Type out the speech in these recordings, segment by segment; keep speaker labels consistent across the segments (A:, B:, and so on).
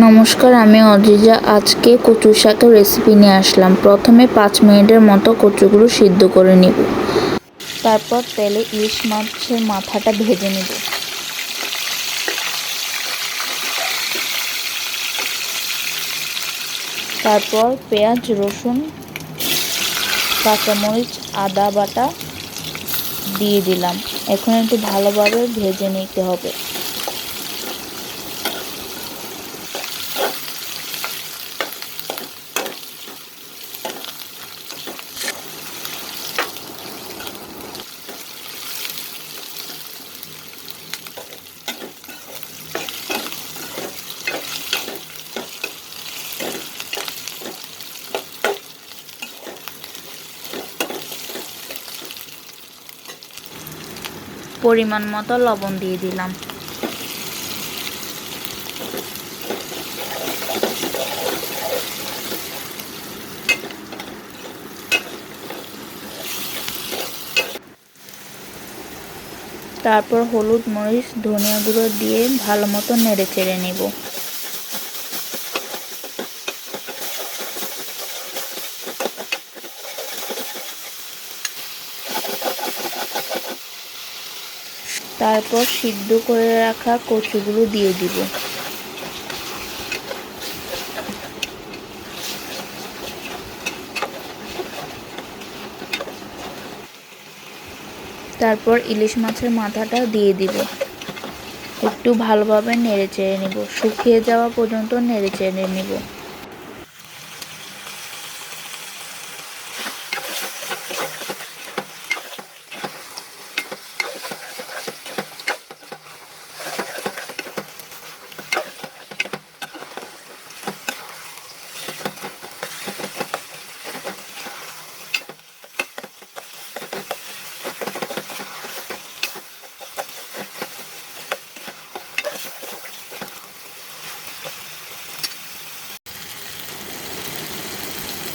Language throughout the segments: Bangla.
A: নমস্কার, আমি অজিজা আজকে কচু শাকের রেসিপি নিয়ে আসলাম। প্রথমে পাঁচ মিনিটের মতো কচুগুলো সিদ্ধ করে নিব। তারপর তেলে ইলিশ মাছের মাথাটা ভেজে নেব। তারপর পেঁয়াজ, রসুন, কাঁচামরিচ, আদা বাটা দিয়ে দিলাম। এখন একটু ভালোভাবে ভেজে নিতে হবে। পরিমাণ মতো লবণ দিয়ে দিলাম। তারপর হলুদ মরিচ, ধনিয়া গুঁড়ো দিয়ে ভালো মতো নেড়ে চেড়ে নেব। তারপর সিদ্ধ করে রাখা কচুগুলো দিয়ে দিব। তারপর ইলিশ মাছের মাথাটা দিয়ে দিব। একটু ভালোভাবে নেড়ে চেড়ে নেব। শুকিয়ে যাওয়া পর্যন্ত নেড়ে চেড়ে নেব।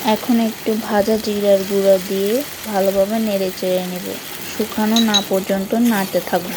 A: এখন একটু ভাজা জিরার গুঁড়া দিয়ে ভালোভাবে নেড়ে চেড়ে নেব। শুকানো না পর্যন্ত নাড়তে থাকব।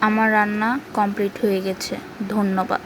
A: আমার রান্না কমপ্লিট হয়ে গেছে। ধন্যবাদ।